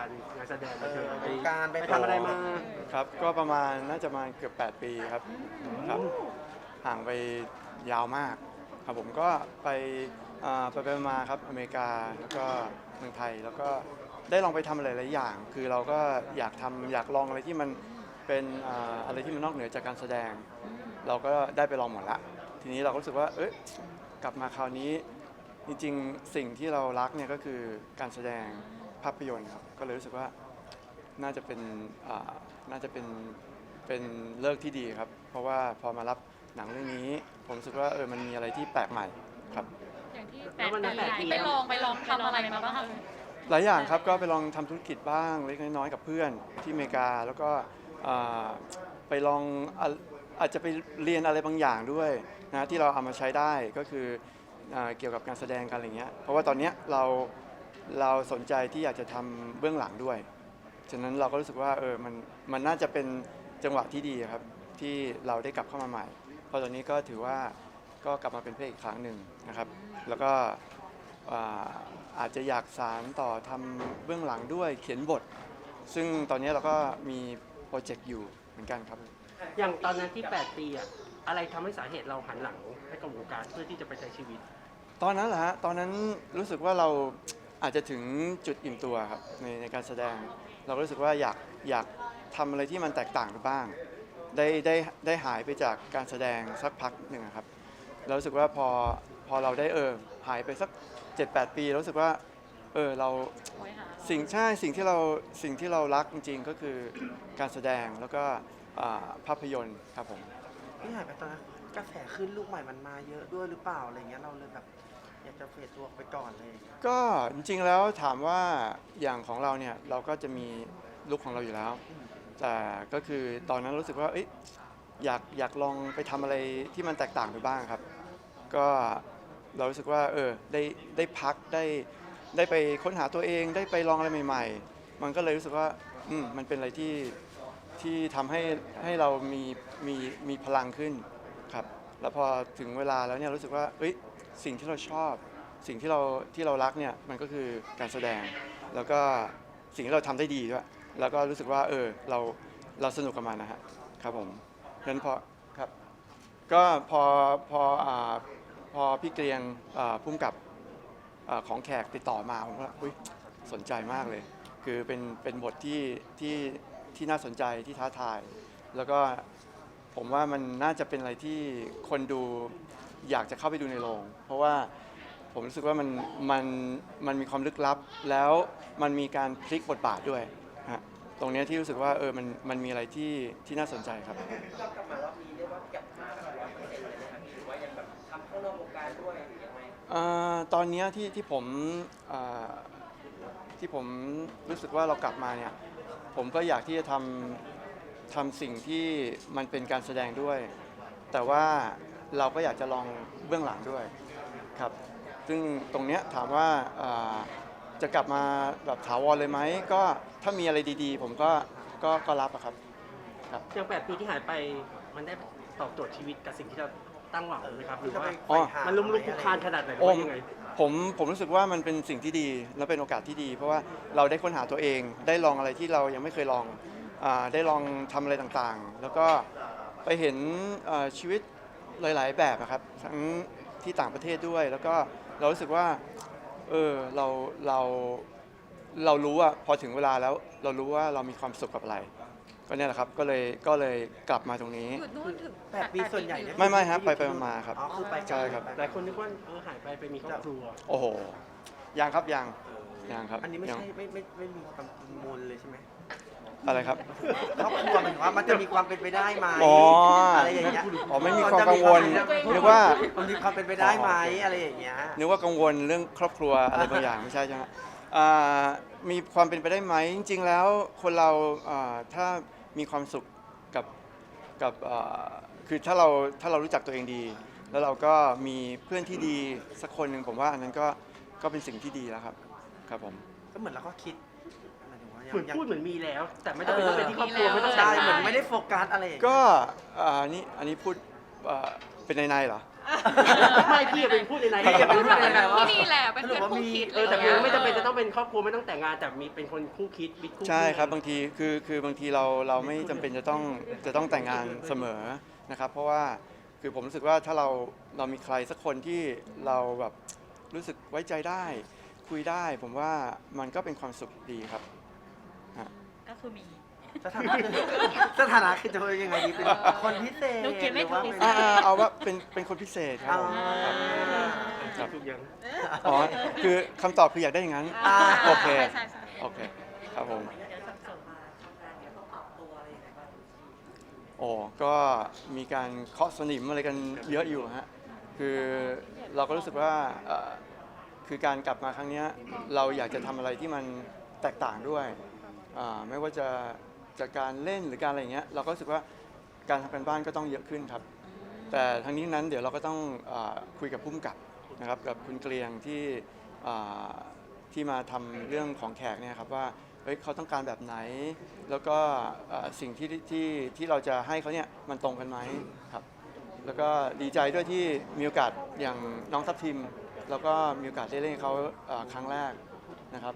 การงานแสดงมาเจอวงการไปไปทำอะไรมาครับ ก็ประมาณน่าจะมาเกือบ 8 ปีครับครับ ห่างไปยาวมาก ครับผมก็ไปอ่าไปไปมาครับอเมริกาแล้วก็เมืองไทยแล้วก็ได้ลองไปทำอะไรหลายๆอย่าง คือเราก็อยากทำอยากลองอะไรที่มันเป็นอ่าอะไรที่มันนอกเหนือจากการแสดง เราก็ได้ไปลองหมดละ ทีนี้เราก็รู้สึกว่า เอ้ยกลับมาคราวนี้ จริงๆ สิ่งที่เรารักเนี่ยก็คือการแสดง ภาพยนตร์ครับก็เลยรู้สึกว่าน่าจะเป็นอ่าน่าจะเป็นเป็นเลิกที่ดีครับ เพราะว่าพอมารับหนังเรื่องนี้ ผมรู้สึกว่าเออมันมีอะไรที่แปลกใหม่ครับ อย่างที่แล้ววันนั้นแปดปีไปลองไปลองทำอะไรมาบ้างคะหลายอย่างครับก็ไปลองทำธุรกิจบ้างเล็กน้อยๆกับเพื่อนที่อเมริกาแล้วก็อ่าไปลองอะอาจจะไปเรียนอะไรบางอย่างด้วยนะที่เราเอามาใช้ได้ก็คืออ่าเกี่ยวกับการแสดงกันอะไรเงี้ยเพราะว่าตอนเนี้ยเรา เราสนใจที่อยากจะทำเบื้องหลังด้วย ฉะนั้นเราก็รู้สึกว่าเออมันมันน่าจะเป็นจังหวะที่ดีครับ ที่เราได้กลับเข้ามาใหม่ เพราะตอนนี้ก็ถือว่าก็กลับมาเป็นพระเอกอีกครั้งหนึ่งนะครับ แล้วก็อ่าอาจจะอยากสารต่อทำเบื้องหลังด้วยเขียนบท ซึ่งตอนนี้เราก็มีโปรเจกต์อยู่เหมือนกันครับ อย่างตอนนั้นที่ 8 ปีอะอะไรทำให้สาเหตุเราหันหลังให้กับวงการเพื่อที่จะไปใช้ชีวิต ตอนนั้นแหละฮะตอนนั้นรู้สึกว่าเรา อาจจะถึงจุดอิ่มตัวครับในในการแสดง เราก็รู้สึกว่าอยากอยากทำอะไรที่มันแตกต่างไปบ้าง ได้ได้ได้หายไปจากการแสดงสักพักหนึ่งอะครับเรารู้สึกว่าพอพอเราได้เออหายไปสัก 7-8 ปีเรารู้สึกว่าเออเราโหยหาสิ่งใช่สิ่งที่เราสิ่งที่เรารักจริง ๆ ก็คือการแสดงแล้วก็อ่าภาพยนตร์ครับผม พี่หายไปตอนนั้นกระแสขึ้นลูกใหม่มันมาเยอะด้วยหรือเปล่าอะไรเงี้ยเราเลยแบบ อยากจะเฟดตัวไปก่อนเลยก็จริงๆแล้วถามว่าอย่างของเราเนี่ยเราก็จะมีลุคของเราอยู่แล้ว แต่ก็คือตอนนั้นรู้สึกว่าเอ้ยอยากอยากลองไปทำอะไรที่มันแตกต่างไปบ้างครับ ก็เรารู้สึกว่าเออได้ได้พักได้ได้ไปค้นหาตัวเองได้ไปลองอะไรใหม่ ๆ มันก็เลยรู้สึกว่าอืมมันเป็นอะไรที่ที่ทำให้ให้เรามีมีมีพลังขึ้นครับ แล้วพอถึงเวลาแล้วเนี่ยรู้สึกว่าเอ้ย สิ่งที่เราชอบ สิ่งที่เราที่เรารักเนี่ยมันก็คือการแสดง แล้วก็สิ่งที่เราทำได้ดีด้วย แล้วก็รู้สึกว่าเออเราเราสนุกกับมันนะฮะครับผมฉะนั้นพอครับก็พอพออ่าพอพี่เกรียงพุ่มกับอของแขกติดต่อมาผมก็อุ้ยสนใจมากเลย คือเป็นเป็นบทที่ที่ที่น่าสนใจที่ท้าทาย แล้วก็ผมว่ามันน่าจะเป็นอะไรที่คนดู อยากจะเข้าไปดูในโรง เพราะว่าผมรู้สึกว่ามันมันมันมีความลึกลับ แล้วมันมีการพลิกบทบาทด้วยฮะตรงเนี้ยที่รู้สึกว่าเออมันมันมีอะไรที่ที่น่าสนใจครับเอ่อตอนเนี้ยที่ที่ผมเอ่อที่ผมรู้สึกว่าเรากลับมาเนี่ยผมก็อยากที่จะทำทำสิ่งที่มันเป็นการแสดงด้วย แต่ว่า เราก็อยากจะลองเบื้องหลังด้วยครับ ซึ่งตรงเนี้ยถามว่าเอ่อจะกลับมาแบบถาวรเลยไหมก็ถ้ามีอะไรดีๆ ผมก็ก็ก็รับอะครับ อย่าง8ปีที่หายไปมันได้ตอบโจทย์ชีวิตกับสิ่งที่เราตั้งหวังไหมครับ หรือจะว่าไปอ๋อไปหามันลุ่มลุกคลุกคลานขนาดไหนหรือโอว่ามยังไง ผมผมรู้สึกว่ามันเป็นสิ่งที่ดีและเป็นโอกาสที่ดี เพราะว่าเราได้ค้นหาตัวเองได้ลองอะไรที่เรายังไม่เคยลองอาได้ลองทำอะไรต่างๆ แล้วก็ไปเห็นเอ่อชีวิต หลาย ๆ แบบอะครับทั้งที่ต่างประเทศด้วย แล้วก็เรารู้สึกว่าเออเราเราเรารู้ว่าพอถึงเวลาแล้วเรารู้ว่าเรามีความสุขกับอะไร ก็เนี่ยแหละครับก็เลยก็เลยกลับมาตรงนี้ หยุดนู่นถึงแปดปีส่วนใหญ่เนี่ยไม่ไม่ฮะไปไปมาๆครับ อ๋อคือไปกันใช่ครับ หลายคนนึกว่าเออหายไปไปมีครอบครัวโอ้โหยังครับยังยังครับอันนี้ไม่ยังใช่ไม่ไม่ไม่มีความกังวลเลยใช่ไหม อะไรครับ ครอบครัวหมันว่ามันจะมีความเป็นไปได้ไหมอ๋อออะไรอย่างเงี้ยอ๋อไม่มีความกังวลนึกว่า มันมีความเป็นไปได้ไหมอะไรอย่างเงี้ยนึกว่ากังวลเรื่องครอบครัวอะไรบางอย่างไม่ใช่ใช่ไหมอ่ามีความเป็นไปได้ไหมจริง ๆ แล้วคนเราอ่าถ้ามีความสุขกับกับอ่าคือถ้าเราถ้าเรารู้จักตัวเองดี แล้วเราก็มีเพื่อนที่ดีสักคนหนึ่งผมว่าอันนั้นก็ก็เป็นสิ่งที่ดีแล้วครับ ครับผม ก็เหมือนเราก็คิด เหมือนยังพูดเหมือนมีแล้ว แต่ไม่ต้องเป็นต้องเป็นที่ครอบครัวไม่ต้องใช่แต่งเหมือนงานไม่ได้โฟกัสอะไรอย่างเงี้ย ก็อ่านี่อันนี้พูดอ่าเป็นในในๆเหรอ ไม่พี่เป็นพูดในในพี่เป็นพูดในในว่าที่นี่แหละเป็นเพื่อนคู่คิดเออแต่ยังไม่จำเป็นจะต้องเป็นครอบครัวไม่ต้องแต่งงานแต่มีเป็นคนคู่คิดมิตรคู่ใช่ครับบางทีคือคือบางทีเราเราไม่จำเป็นจะต้องจะต้องแต่งงานเสมอนะครับเพราะว่าคือผมรู้สึกว่าถ้าเราเรามีใครสักคนที่เราแบบรู้สึกไว้ใจได้ คุยได้ ผมว่ามันก็เป็นความสุขดีครับ ก็คือมี สถานะคือสถานะคือจะเป็นยังไงดีเป็นคนพิเศษหนูเขียนไม่หรือว่าถูกเป็นอ่าเอาว่าเป็นเป็นคนพิเศษครับผมอ่าครับ ครับ ทุกอย่างอ๋อคือคำตอบคืออยากได้อย่างนั้น อ่า โอเคใช่ใช่โอเคครับผม โอ้ก็มีการเคาะสนิมอะไรกันเยอะอยู่ฮะ คือเราก็รู้สึกว่าเอ่อคือการกลับมาครั้งเนี้ยเราอยากจะทำอะไรที่มันแตกต่างด้วย อ่าไม่ว่าจะจากการเล่นหรือการอะไรอย่างเงี้ยเราก็รู้สึกว่าการทำการบ้านก็ต้องเยอะขึ้นครับ แต่ทั้งนี้นั้นเดี๋ยวเราก็ต้องอาคุยกับพุ่มกับนะครับกับคุณเกรียงที่อ่าที่มาทำเรื่องของแขกเนี่ยครับว่าเฮ้ยเขาต้องการแบบไหน แล้วก็อ่าสิ่งที่ที่ที่เราจะให้เขาเนี่ยมันตรงกันไหมครับ แล้วก็ดีใจด้วยที่มีโอกาสอย่างน้องทัพทิม แล้วก็มีโอกาสได้เล่นกับเขาอ่าครั้งแรกนะครับ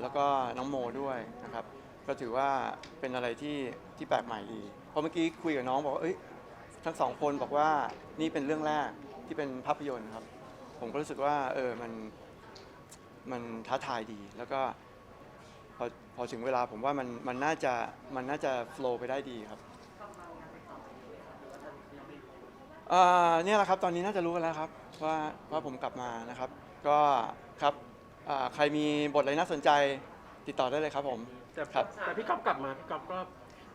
แล้วก็น้องโมด้วยนะครับก็ถือว่าเป็นอะไรที่ที่แปลกใหม่ดีพราะเมื่อกี้คุยกับน้องบอกว่าเอ้ยทั้งสองคนบอกว่านี่เป็นเรื่องแรกที่เป็นภาพยนตร์ครับ ผมก็รู้สึกว่าเออมันมันท้าทายดี แล้วก็พอพอถึงเวลาผมว่ามันมันน่าจะมันน่าจะโฟล์ไปได้ดีครับเอ่อเนี่ยแหละครับตอนนี้น่าจะรู้กันแล้วครับว่าว่าผมกลับมานะครับ ก็ครับ อ่าใครมีบทอะไรน่าสนใจติดต่อได้เลยครับผม แต่ครับแต่พี่ก๊อฟกลับมาพี่ก๊อฟก็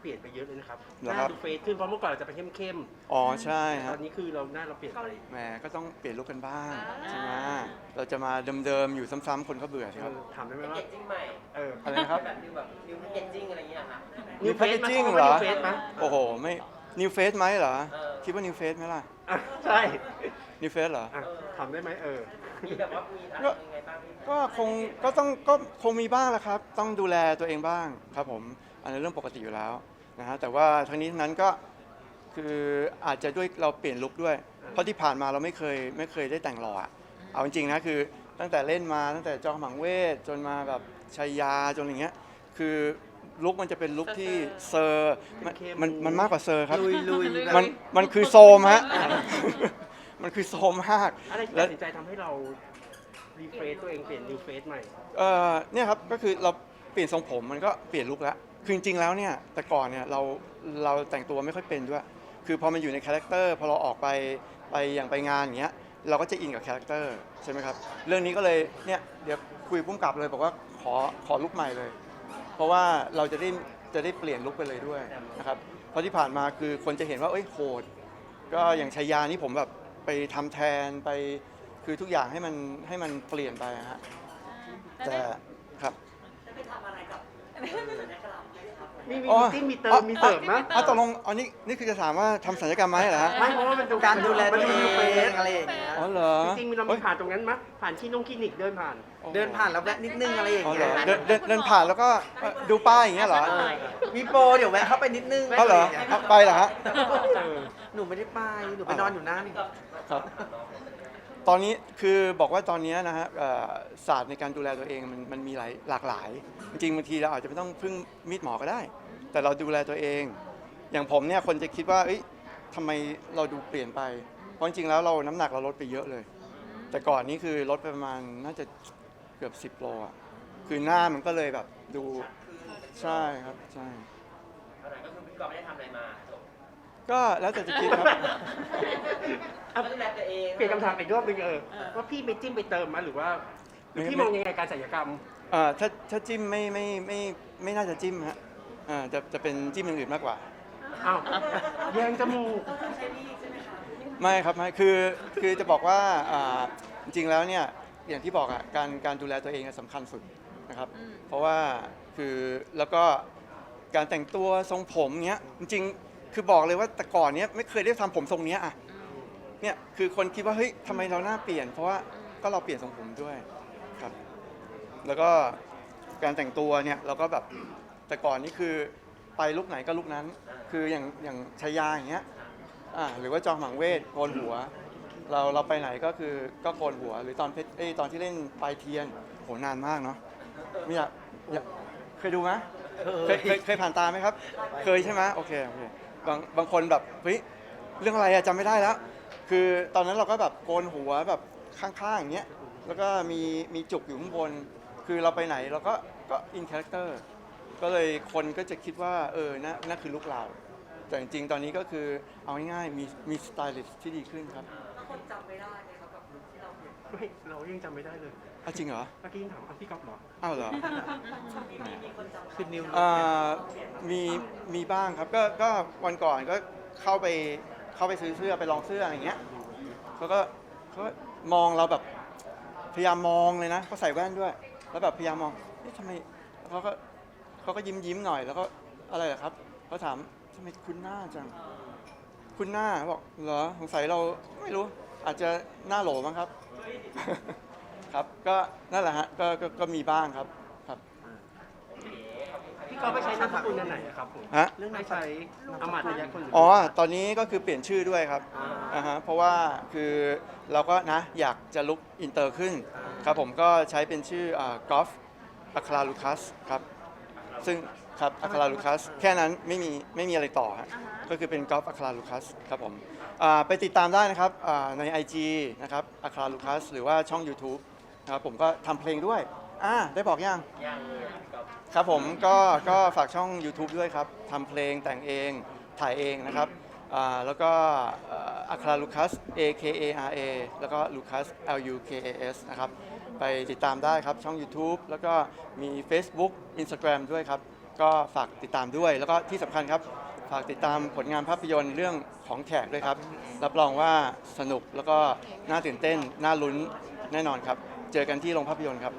เปลี่ยนไปเยอะเลยนะครับเหรอหครัน้าบดูเฟซขึ้นเพราะเมื่อก่อนเราจะไปเข้มอ๋อใช่ๆคตรัอบนนี้คือเราหน้าเราเปลี่ยนไปแหมก็ต้องเปลี่ยนลุคกันบ้างใช่ไหมเราจะมาเดิมๆอยู่ซ้ำๆคนก็เบื่อเอครับอถามได้ไหมแพคว่าเกจจิ้งใหม่เอออะไรนะครับ แบบนิวแบบนิวแพคเกจจิ้งอะไรอย่างเงี้ยค่ะ New Packaging มั้ยเหรอ New Face มั้ยโอ้โหไม่ New Face ไหมเหรอ เออ คิดว่า New Face ไหมล่ะอะใช่ New Face เหรอ อะถามได้ไหมเออ มีแบบว่ามีอะไรยังไงบ้างพี่ก็คงก็ต้องก็คงมีบ้างแหละครับ ต้องดูแลตัวเองบ้างครับผม อันนี้นเรื่องปกติอยู่แล้วนะฮะแต่ว่าทั้งนี้ทั้งนั้นก็คืออาจจะด้วยเราเปลี่ยนลุคด้วย เพราะที่ผ่านมาเราไม่เคยไม่เคยได้แต่งหล่ออะเอาจริงๆนะคือตั้งแต่เล่นมาตั้งแต่จอมหมังเวทจนมาแบบชัยยาจนอย่างเงี้ยคือ ลุคมันจะเป็นลุคที่เซอร์มันเข้มมันมันมากกว่าเซอร์ครับ ลุยลุยแบบมันมันคือโซมฮะ มันคือโซมมาก อะไรที่แล้ตัวดสินใจทำให้เรารีเฟซตัวเองเปลี่ยนนิวเฟซใหม่ เอ่อเนี่ยครับก็คือเราเปลี่ยนทรงผมมันก็เปลี่ยนลุคแล้วคือจริงๆแล้วเนี่ยแต่ก่อนเนี่ยเราเราแต่งตัวไม่ค่อยเป็นด้วย คือพอมันอยู่ในคาแรคเตอร์พอเราออกไปไปอย่างไปงานอย่างเงี้ยเราก็จะอินกับคาแรคเตอร์ใช่ไหมครับเรื่องนี้ก็เลยเนี่ยเดี๋ยวคุยพุ่มกับเลยบอกว่าขอขอลุคใหม่เลย เพราะว่าเราจะได้จะได้เปลี่ยนลุคไปเลยด้วยนะครับเพราะที่ผ่านมาคือคนจะเห็นว่าเอ้ยโหด ก็อย่างชายานี่ผมแบบไปทำแทนไปคือทุกอย่างให้มันให้มันเปลี่ยนไปอะฮะแต่ครับมีมีอ๋อ มีติ้งมีเติมมีเสริมนะอะตกลงอันนี้นี่คือจะถามว่าทำศัลยกรรมไหมเหรอฮะไม่เพราะว่ามันดูการดูแลมัตันวดูเอนิวเฟซงอะไรอย่างเงี้ยอ๋อเหรอจริงๆเรามีผ่านตรงนั้นมั้ยผ่านที่นงคลินิกเดินผ่าน เดินผ่านแล้วแวะนิดนึงอะไรอย่างอ๋อเหรเงี้อยเดินเดินเดินผ่านแล้วก็เอ่อดูป้ายอย่างเงี้ยเหรอเออมีโปรเดี๋ยวแวะเข้าไปนิดนึงเขาเหรอเอาไปเหรอฮะเออหนูไม่ได้ไปหนูไปนอนอยู่นั่นครับ ตอนนี้คือบอกว่าตอนนี้นะฮะเอ่อศาสตร์ในการดูแลตัวเองมันมันมีหลายหลากหลาย จริงๆบางทีเราอาจจะไม่ต้องพึ่งมีดหมอก็ได้ แต่เราดูแลตัวเอง อย่างผมเนี่ยคนจะคิดว่าเอ้ยทำไมเราดูเปลี่ยนไป เพราะจริงๆแล้วเราน้ำหนักเราลดไปเยอะเลย แต่ก่อนนี้คือลดไปประมาณน่าจะเกือบ 10 โลอะคือหน้ามันก็เลยแบบดูใช่ครับใช่ ตอนนั้นก็คือพี่กอล์ฟไม่ได้ทำอะไรมา ก็แล้วแต่จะคิดครับก็ดูแลตัวเองเปลี่ยนคำถามอีกรอบนึงเออว่าพี่ไปจิ้มไปเติมมั้ยหรือว่าหรือพี่มองยังไงการศัลยกรรม เอ่อถ้าถ้าจิ้มไม่ไม่ไม่ไม่น่าจะจิ้มฮะอ่าจะจะเป็นจิ้มอย่างอื่นมากกว่า อ้าวแยงจมูก ไม่ครับไม่คือคือจะบอกว่าอ่าจริงๆแล้วเนี่ยอย่างที่บอกอะการการดูแลตัวเองอะสำคัญสุดนะครับ เพราะว่าคือแล้วก็การแต่งตัวทรงผมเนี้ยจริงๆ คือบอกเลยว่าแต่ก่อนเนี้ยไม่เคยได้ทำผมทรงเนี้ยอะเนี่ยคือคนคิดว่าเฮ้ยทำไมเราหน้าเปลี่ยน เพราะว่าก็เราเปลี่ยนทรงผมด้วยครับ แล้วก็การแต่งตัวเนี่ยเราก็แบบแต่ก่อนนี่คือไปลุกไหนก็ลุกนั้น คืออย่างอย่างชายาอย่างเงี้ยอ่าหรือว่าจอมหมังเวทโกนหัว เราเราไปไหนก็คือก็โกนหัว หรือตอนเพชรเอ้ยตอนที่เล่นปลายเทียนโหนานมากเนาะไม่อยากอยากเคยดูไหมเคยเคยเคยผ่านตาไหมครับ เคยใช่ไหมโอเคโอเค บางบางคนแบบเฮ้ยเรื่องอะไรอะจำไม่ได้แล้ว คือตอนนั้นเราก็แบบโกนหัวแบบข้างๆอย่างเงี้ยแล้วก็มีมีจุกอยู่ข้างบน คือเราไปไหนเราก็ก็อินคาแรคเตอร์ก็เลยคนก็จะคิดว่าเออนั่นนั่นคือลูกเรา แต่จริงๆตอนนี้ก็คือเอาง่ายๆมีมีสไตลิสต์ที่ดีขึ้นครับคนจำไม่ได้เลยครับ ไม่เรายังจำไม่ได้เลยอ้าวจริงเหรอเมื่อกี้ยังถามอะพี่ก๊อฟเหรออ้าวเหรอ คือนิวอ่ามีมีบ้างครับก็ก็วันก่อนก็เข้าไปเข้าไปซื้อเสื้อไปลองเสื้ออะไรอย่างเงี้ยเขาก็เขาก็มองเราแบบพยายามมองเลยนะเขาใส่แว่นด้วย แล้วแบบพยายามมองเอ๊ะทำไมเขาก็เขาก็ยิ้มยิ้มหน่อยแล้วก็อะไรเหรอครับเขาถามทำไมคุ้นหน้าจัง คุณหน้าบอกเหรอสงสัยเราไม่รู้ อาจจะหน้าโหลมั้งครับ ครับก็นั่นแหละฮะก็ก็ก็มีบ้างครับครับพี่ก๊อฟไปใช้นามสกุลอันไหนอะครับผมฮะ เรื่องไม่ใช้อมาตยคนหรือ๋อ ตอนนี้ก็คือเปลี่ยนชื่อด้วยครับอ่าฮะ เพราะว่าคือเราก็นะอยากจะลุกอินเตอร์ขึ้นครับผมก็ใช้เป็นชื่อกอล์ฟอัคราลูคัสครับ ซึ่งครับอัคราลูคัสแค่นั้นไม่มีไม่มีอะไรต่อฮะ ก็คือเป็นกอล์ฟอัคราลูคัสครับผม อ่าไปติดตามได้นะครับอ่าใน IG นะครับอัคราลูคัสหรือว่าช่อง YouTube นะครับผมก็ทำเพลงด้วยอ่าได้บอกยัง ยังเลยอะพี่ก๊อฟครับผมก็ก็ฝากช่อง YouTube ด้วยครับทำเพลงแต่งเองถ่ายเองนะครับอ่าแล้วก็อัคราลูคัส A K A R A แล้วก็ลูคัส L U K A S นะครับไปติดตามได้ครับช่อง YouTube แล้วก็มี Facebook Instagram ด้วยครับ ก็ฝากติดตามด้วย แล้วก็ที่สำคัญครับ ฝากติดตามผลงานภาพยนตร์เรื่องของแขกด้วยครับ รับรองว่าสนุกแล้วก็น่าตื่นเต้น น่าลุ้นแน่นอนครับ เจอกันที่โรงภาพยนตร์ครับ